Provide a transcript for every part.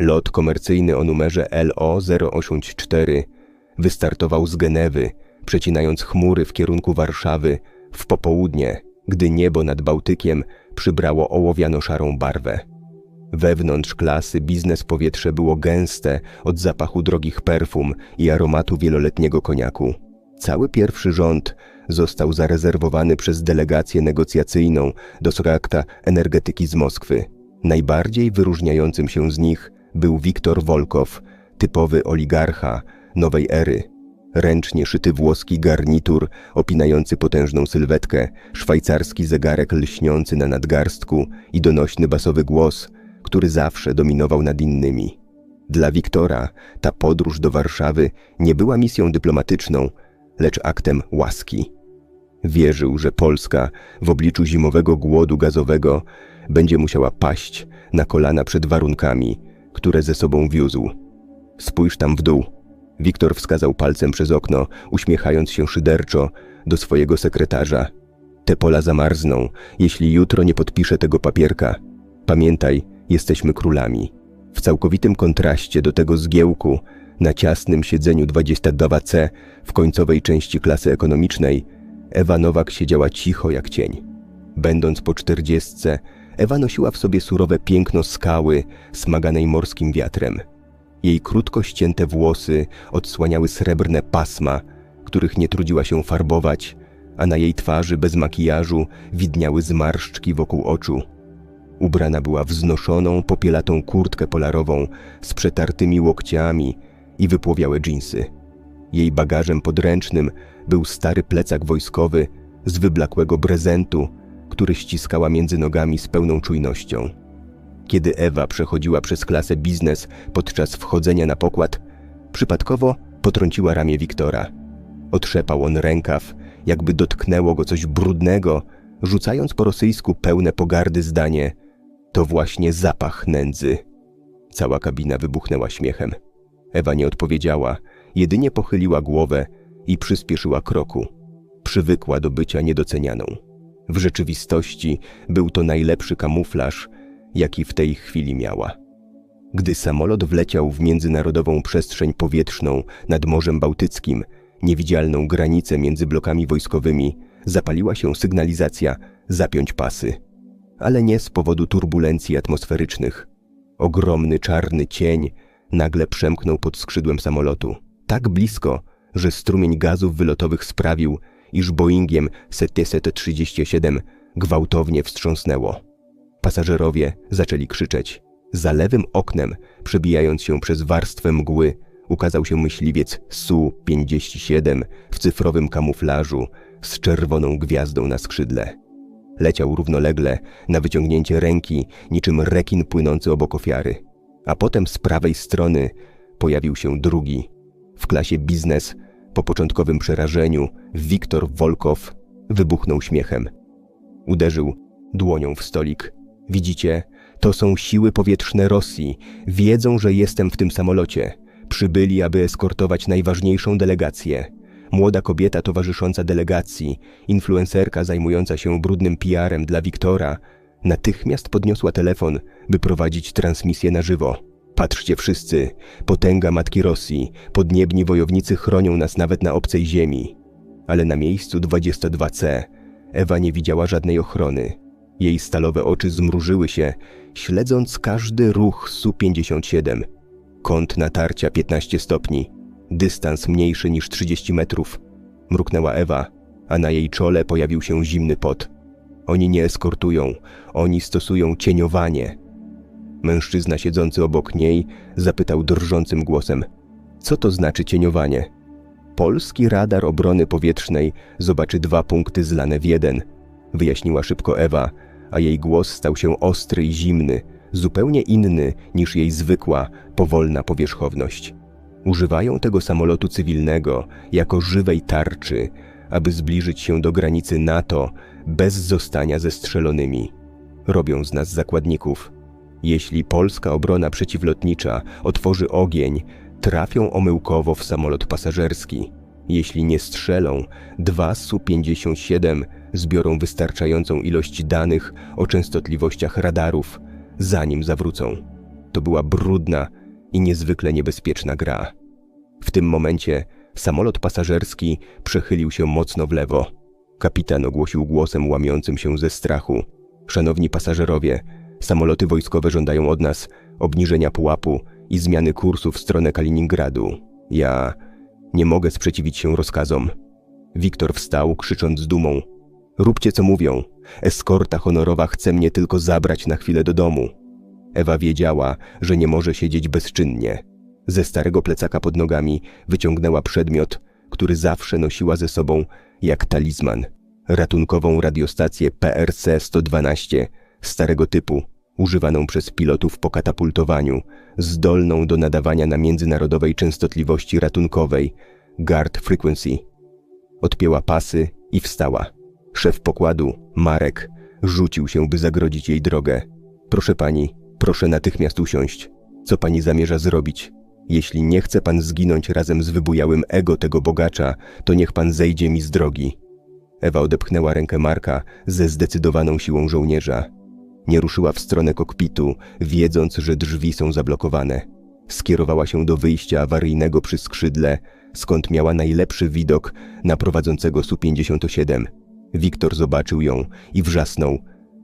Lot komercyjny o numerze LO-084 wystartował z Genewy, przecinając chmury w kierunku Warszawy w popołudnie, gdy niebo nad Bałtykiem przybrało ołowiano-szarą barwę. Wewnątrz klasy biznes powietrze było gęste od zapachu drogich perfum i aromatu wieloletniego koniaku. Cały pierwszy rząd został zarezerwowany przez delegację negocjacyjną do Srakta Energetyki z Moskwy. Najbardziej wyróżniającym się z nich był Wiktor Wolkow, typowy oligarcha nowej ery. Ręcznie szyty włoski garnitur opinający potężną sylwetkę, szwajcarski zegarek lśniący na nadgarstku i donośny basowy głos, który zawsze dominował nad innymi. Dla Wiktora ta podróż do Warszawy nie była misją dyplomatyczną, lecz aktem łaski. Wierzył, że Polska w obliczu zimowego głodu gazowego będzie musiała paść na kolana przed warunkami, które ze sobą wiózł. Spójrz tam w dół. Wiktor wskazał palcem przez okno, uśmiechając się szyderczo do swojego sekretarza. Te pola zamarzną, jeśli jutro nie podpiszę tego papierka. Pamiętaj, jesteśmy królami. W całkowitym kontraście do tego zgiełku, na ciasnym siedzeniu 22C w końcowej części klasy ekonomicznej, Ewa Nowak siedziała cicho jak cień. Będąc po czterdziestce, Ewa nosiła w sobie surowe piękno skały, smaganej morskim wiatrem. Jej krótko ścięte włosy odsłaniały srebrne pasma, których nie trudziła się farbować, a na jej twarzy bez makijażu widniały zmarszczki wokół oczu. Ubrana była wznoszoną, popielatą kurtkę polarową z przetartymi łokciami i wypłowiałe dżinsy. Jej bagażem podręcznym był stary plecak wojskowy z wyblakłego prezentu, który ściskała między nogami z pełną czujnością. Kiedy Ewa przechodziła przez klasę biznes podczas wchodzenia na pokład, przypadkowo potrąciła ramię Wiktora. Otrzepał on rękaw, jakby dotknęło go coś brudnego, rzucając po rosyjsku pełne pogardy zdanie to właśnie zapach nędzy. Cała kabina wybuchnęła śmiechem. Ewa nie odpowiedziała, jedynie pochyliła głowę i przyspieszyła kroku. Przywykła do bycia niedocenianą. W rzeczywistości był to najlepszy kamuflaż, jaki w tej chwili miała. Gdy samolot wleciał w międzynarodową przestrzeń powietrzną nad Morzem Bałtyckim, niewidzialną granicę między blokami wojskowymi, zapaliła się sygnalizacja zapiąć pasy. Ale nie z powodu turbulencji atmosferycznych. Ogromny czarny cień nagle przemknął pod skrzydłem samolotu. Tak blisko, że strumień gazów wylotowych sprawił, iż Boeingiem 737 gwałtownie wstrząsnęło. Pasażerowie zaczęli krzyczeć. Za lewym oknem, przebijając się przez warstwę mgły, ukazał się myśliwiec Su-57 w cyfrowym kamuflażu z czerwoną gwiazdą na skrzydle. Leciał równolegle na wyciągnięcie ręki, niczym rekin płynący obok ofiary. A potem z prawej strony pojawił się drugi. W klasie biznes, po początkowym przerażeniu, Wiktor Wolkow wybuchnął śmiechem. Uderzył dłonią w stolik. Widzicie, to są siły powietrzne Rosji. Wiedzą, że jestem w tym samolocie. Przybyli, aby eskortować najważniejszą delegację. Młoda kobieta towarzysząca delegacji, influencerka zajmująca się brudnym PR-em dla Wiktora, natychmiast podniosła telefon, by prowadzić transmisję na żywo. Patrzcie wszyscy, potęga Matki Rosji, podniebni wojownicy chronią nas nawet na obcej ziemi. Ale na miejscu 22C Ewa nie widziała żadnej ochrony. Jej stalowe oczy zmrużyły się, śledząc każdy ruch Su-57. Kąt natarcia 15 stopni, dystans mniejszy niż 30 metrów. Mruknęła Ewa, a na jej czole pojawił się zimny pot. Oni nie eskortują, oni stosują cieniowanie. Mężczyzna siedzący obok niej zapytał drżącym głosem: Co to znaczy cieniowanie? Polski radar obrony powietrznej zobaczy dwa punkty zlane w jeden, wyjaśniła szybko Ewa, a jej głos stał się ostry i zimny, zupełnie inny niż jej zwykła, powolna powierzchowność. Używają tego samolotu cywilnego jako żywej tarczy, aby zbliżyć się do granicy NATO bez zostania zestrzelonymi. Robią z nas zakładników. Jeśli polska obrona przeciwlotnicza otworzy ogień, trafią omyłkowo w samolot pasażerski. Jeśli nie strzelą, dwa Su-57 zbiorą wystarczającą ilość danych o częstotliwościach radarów, zanim zawrócą. To była brudna i niezwykle niebezpieczna gra. W tym momencie samolot pasażerski przechylił się mocno w lewo. Kapitan ogłosił głosem łamiącym się ze strachu. Szanowni pasażerowie, samoloty wojskowe żądają od nas obniżenia pułapu i zmiany kursu w stronę Kaliningradu. Ja nie mogę sprzeciwić się rozkazom. Wiktor wstał, krzycząc z dumą. Róbcie co mówią. Eskorta honorowa chce mnie tylko zabrać na chwilę do domu. Ewa wiedziała, że nie może siedzieć bezczynnie. Ze starego plecaka pod nogami wyciągnęła przedmiot, który zawsze nosiła ze sobą jak talizman. Ratunkową radiostację PRC-112 starego typu, używaną przez pilotów po katapultowaniu, zdolną do nadawania na międzynarodowej częstotliwości ratunkowej Guard Frequency. Odpięła pasy i wstała. Szef pokładu, Marek, rzucił się, by zagrodzić jej drogę. Proszę pani, proszę natychmiast usiąść. Co pani zamierza zrobić? Jeśli nie chce pan zginąć razem z wybujałym ego tego bogacza, to niech pan zejdzie mi z drogi. Ewa odepchnęła rękę Marka ze zdecydowaną siłą żołnierza. Nie ruszyła w stronę kokpitu, wiedząc, że drzwi są zablokowane. Skierowała się do wyjścia awaryjnego przy skrzydle, skąd miała najlepszy widok na prowadzącego Su-57. Wiktor zobaczył ją i wrzasnął.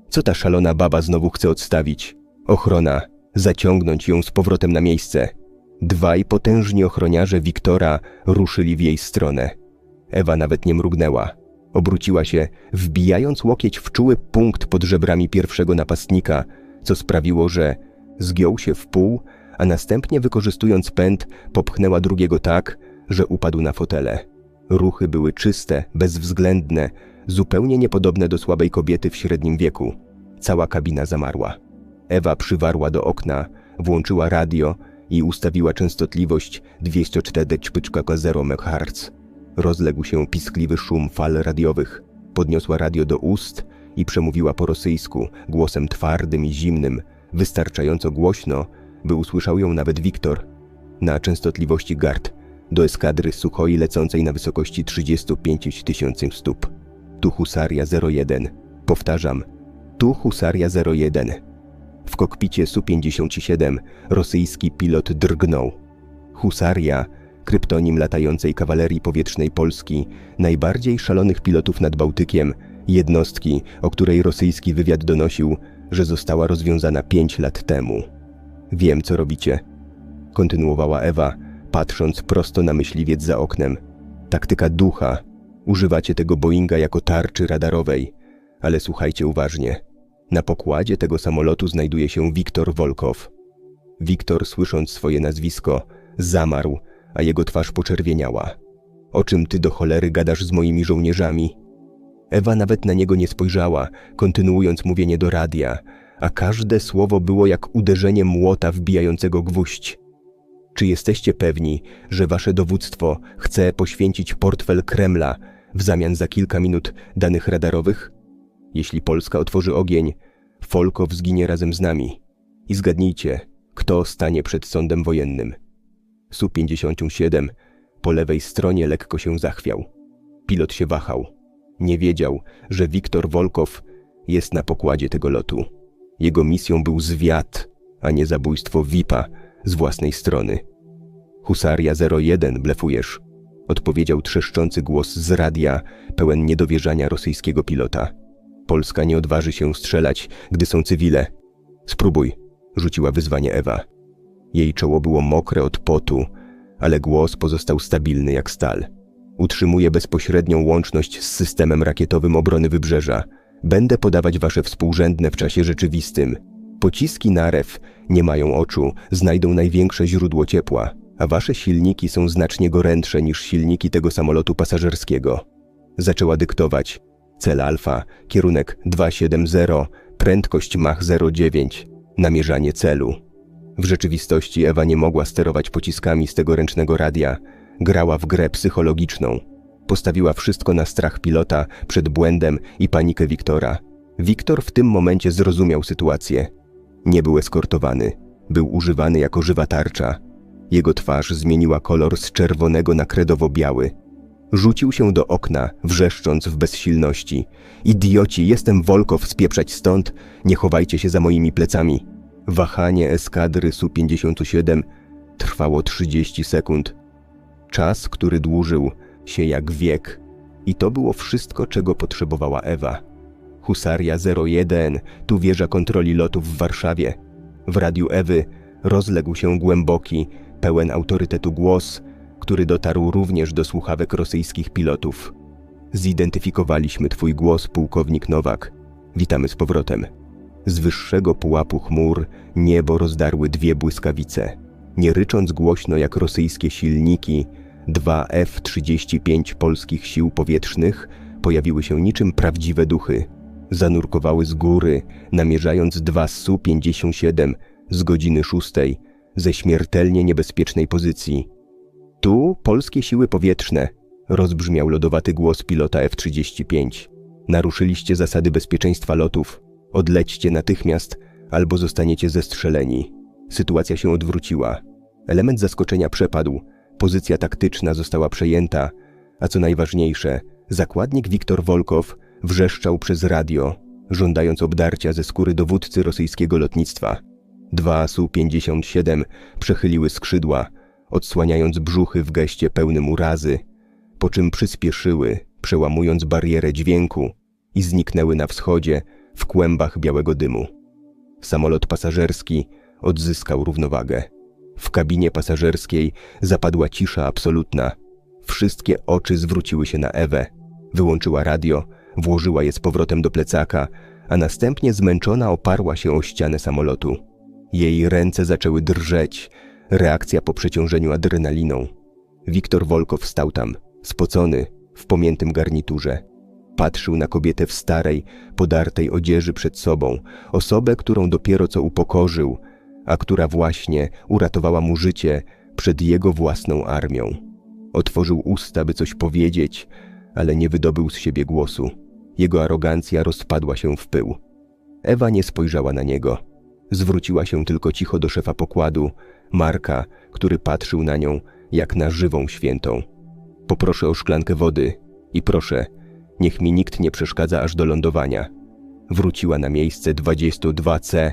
Co ta szalona baba znowu chce odstawić? Ochrona. Zaciągnąć ją z powrotem na miejsce. Dwaj potężni ochroniarze Wiktora ruszyli w jej stronę. Ewa nawet nie mrugnęła. Obróciła się, wbijając łokieć w czuły punkt pod żebrami pierwszego napastnika, co sprawiło, że zgiął się w pół, a następnie wykorzystując pęd, popchnęła drugiego tak, że upadł na fotele. Ruchy były czyste, bezwzględne, zupełnie niepodobne do słabej kobiety w średnim wieku. Cała kabina zamarła. Ewa przywarła do okna, włączyła radio i ustawiła częstotliwość 204,0 MHz. Rozległ się piskliwy szum fal radiowych. Podniosła radio do ust i przemówiła po rosyjsku, głosem twardym i zimnym, wystarczająco głośno, by usłyszał ją nawet Wiktor. Na częstotliwości gard, do eskadry Suchoi lecącej na wysokości 35 tysięcy stóp. Tu Husaria 01. Powtarzam, tu Husaria 01. W kokpicie Su-57 rosyjski pilot drgnął. Husaria kryptonim latającej kawalerii powietrznej Polski, najbardziej szalonych pilotów nad Bałtykiem, jednostki, o której rosyjski wywiad donosił, że została rozwiązana pięć lat temu. Wiem, co robicie, kontynuowała Ewa, patrząc prosto na myśliwiec za oknem. Taktyka ducha. Używacie tego Boeinga jako tarczy radarowej, ale słuchajcie uważnie. Na pokładzie tego samolotu znajduje się Wiktor Wolkow. Wiktor, słysząc swoje nazwisko, zamarł, a jego twarz poczerwieniała. O czym ty do cholery gadasz z moimi żołnierzami? Ewa nawet na niego nie spojrzała, kontynuując mówienie do radia, a każde słowo było jak uderzenie młota wbijającego gwóźdź. Czy jesteście pewni, że wasze dowództwo chce poświęcić portfel Kremla w zamian za kilka minut danych radarowych? Jeśli Polska otworzy ogień, Folkow zginie razem z nami. I zgadnijcie, kto stanie przed sądem wojennym. Su-57 po lewej stronie lekko się zachwiał. Pilot się wahał. Nie wiedział, że Wiktor Wolkow jest na pokładzie tego lotu. Jego misją był zwiat, a nie zabójstwo VIP-a z własnej strony. Husaria 01, blefujesz, odpowiedział trzeszczący głos z radia, pełen niedowierzania rosyjskiego pilota. Polska nie odważy się strzelać, gdy są cywile. Spróbuj, rzuciła wyzwanie Ewa. Jej czoło było mokre od potu, ale głos pozostał stabilny jak stal. Utrzymuję bezpośrednią łączność z systemem rakietowym obrony wybrzeża. Będę podawać wasze współrzędne w czasie rzeczywistym. Pociski Narew nie mają oczu, znajdą największe źródło ciepła, a wasze silniki są znacznie gorętsze niż silniki tego samolotu pasażerskiego. Zaczęła dyktować. Cel alfa, kierunek 270, prędkość Mach 09, namierzanie celu. W rzeczywistości Ewa nie mogła sterować pociskami z tego ręcznego radia. Grała w grę psychologiczną. Postawiła wszystko na strach pilota przed błędem i panikę Wiktora. Wiktor w tym momencie zrozumiał sytuację. Nie był eskortowany. Był używany jako żywa tarcza. Jego twarz zmieniła kolor z czerwonego na kredowo-biały. Rzucił się do okna, wrzeszcząc w bezsilności. Idioci, jestem Wolkow, spieprzać stąd, nie chowajcie się za moimi plecami. Wahanie eskadry Su-57 trwało 30 sekund. Czas, który dłużył się jak wiek. I to było wszystko, czego potrzebowała Ewa. Husaria 01, tu wieża kontroli lotów w Warszawie. W radiu Ewy rozległ się głęboki, pełen autorytetu głos, który dotarł również do słuchawek rosyjskich pilotów. Zidentyfikowaliśmy twój głos, pułkownik Nowak. Witamy z powrotem. Z wyższego pułapu chmur niebo rozdarły dwie błyskawice. Nie rycząc głośno jak rosyjskie silniki, dwa F-35 polskich sił powietrznych pojawiły się niczym prawdziwe duchy. Zanurkowały z góry, namierzając dwa Su-57 z godziny szóstej ze śmiertelnie niebezpiecznej pozycji. Tu polskie siły powietrzne, rozbrzmiał lodowaty głos pilota F-35. Naruszyliście zasady bezpieczeństwa lotów. Odlećcie natychmiast, albo zostaniecie zestrzeleni. Sytuacja się odwróciła. Element zaskoczenia przepadł, pozycja taktyczna została przejęta, a co najważniejsze, zakładnik Wiktor Wolkow wrzeszczał przez radio, żądając obdarcia ze skóry dowódcy rosyjskiego lotnictwa. Dwa Su-57 przechyliły skrzydła, odsłaniając brzuchy w geście pełnym urazy, po czym przyspieszyły, przełamując barierę dźwięku i zniknęły na wschodzie w kłębach białego dymu. Samolot pasażerski odzyskał równowagę. W kabinie pasażerskiej zapadła cisza absolutna. Wszystkie oczy zwróciły się na Ewę. Wyłączyła radio, włożyła je z powrotem do plecaka, a następnie zmęczona oparła się o ścianę samolotu. Jej ręce zaczęły drżeć, reakcja po przeciążeniu adrenaliną. Wiktor Wolkow stał tam, spocony, w pomiętym garniturze. Patrzył na kobietę w starej, podartej odzieży przed sobą, osobę, którą dopiero co upokorzył, a która właśnie uratowała mu życie przed jego własną armią. Otworzył usta, by coś powiedzieć, ale nie wydobył z siebie głosu. Jego arogancja rozpadła się w pył. Ewa nie spojrzała na niego. Zwróciła się tylko cicho do szefa pokładu, Marka, który patrzył na nią jak na żywą świętą. Poproszę o szklankę wody i proszę, niech mi nikt nie przeszkadza aż do lądowania. Wróciła na miejsce 22C,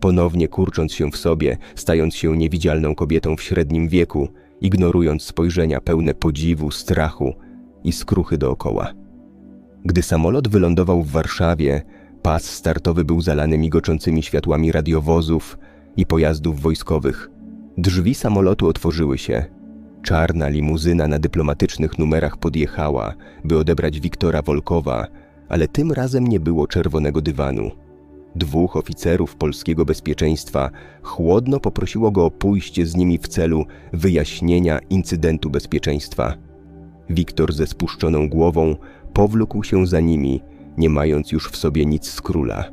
ponownie kurcząc się w sobie, stając się niewidzialną kobietą w średnim wieku, ignorując spojrzenia pełne podziwu, strachu i skruchy dookoła. Gdy samolot wylądował w Warszawie, pas startowy był zalany migoczącymi światłami radiowozów i pojazdów wojskowych. Drzwi samolotu otworzyły się. Czarna limuzyna na dyplomatycznych numerach podjechała, by odebrać Wiktora Wolkowa, ale tym razem nie było czerwonego dywanu. Dwóch oficerów polskiego bezpieczeństwa chłodno poprosiło go o pójście z nimi w celu wyjaśnienia incydentu bezpieczeństwa. Wiktor ze spuszczoną głową powlókł się za nimi, nie mając już w sobie nic z króla.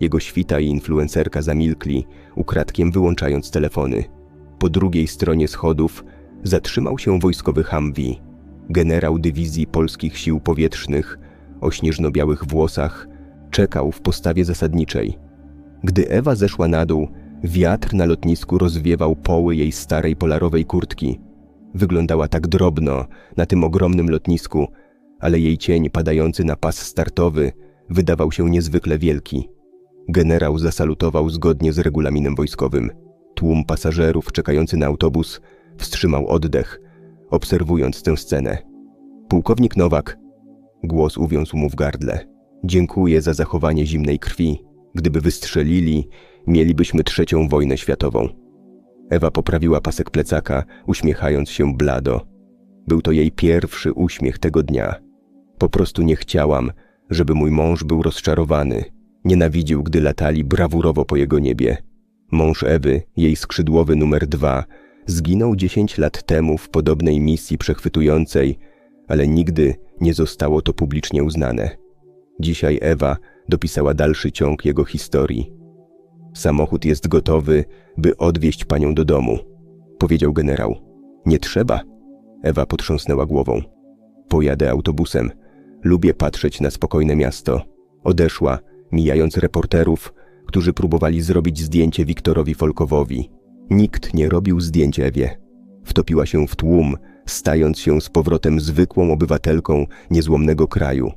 Jego świta i influencerka zamilkli, ukradkiem wyłączając telefony. Po drugiej stronie schodów zatrzymał się wojskowy Humvee, generał dywizji polskich sił powietrznych o śnieżno-białych włosach, czekał w postawie zasadniczej. Gdy Ewa zeszła na dół, wiatr na lotnisku rozwiewał poły jej starej polarowej kurtki. Wyglądała tak drobno na tym ogromnym lotnisku, ale jej cień padający na pas startowy wydawał się niezwykle wielki. Generał zasalutował zgodnie z regulaminem wojskowym. Tłum pasażerów czekający na autobus wstrzymał oddech, obserwując tę scenę. Pułkownik Nowak, głos uwiązł mu w gardle. Dziękuję za zachowanie zimnej krwi. Gdyby wystrzelili, mielibyśmy trzecią wojnę światową. Ewa poprawiła pasek plecaka, uśmiechając się blado. Był to jej pierwszy uśmiech tego dnia. Po prostu nie chciałam, żeby mój mąż był rozczarowany. Nienawidził, gdy latali brawurowo po jego niebie. Mąż Ewy, jej skrzydłowy numer dwa, zginął dziesięć lat temu w podobnej misji przechwytującej, ale nigdy nie zostało to publicznie uznane. Dzisiaj Ewa dopisała dalszy ciąg jego historii. Samochód jest gotowy, by odwieźć panią do domu, powiedział generał. Nie trzeba. Ewa potrząsnęła głową. Pojadę autobusem. Lubię patrzeć na spokojne miasto. Odeszła, mijając reporterów, którzy próbowali zrobić zdjęcie Wiktorowi Folkowowi. Nikt nie robił zdjęć Ewie. Wtopiła się w tłum, stając się z powrotem zwykłą obywatelką niezłomnego kraju.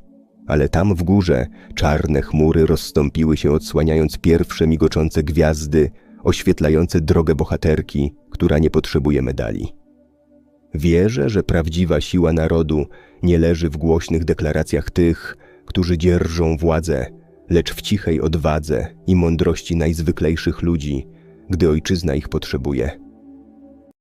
ale tam w górze czarne chmury rozstąpiły się, odsłaniając pierwsze migoczące gwiazdy, oświetlające drogę bohaterki, która nie potrzebuje medali. Wierzę, że prawdziwa siła narodu nie leży w głośnych deklaracjach tych, którzy dzierżą władzę, lecz w cichej odwadze i mądrości najzwyklejszych ludzi, gdy ojczyzna ich potrzebuje.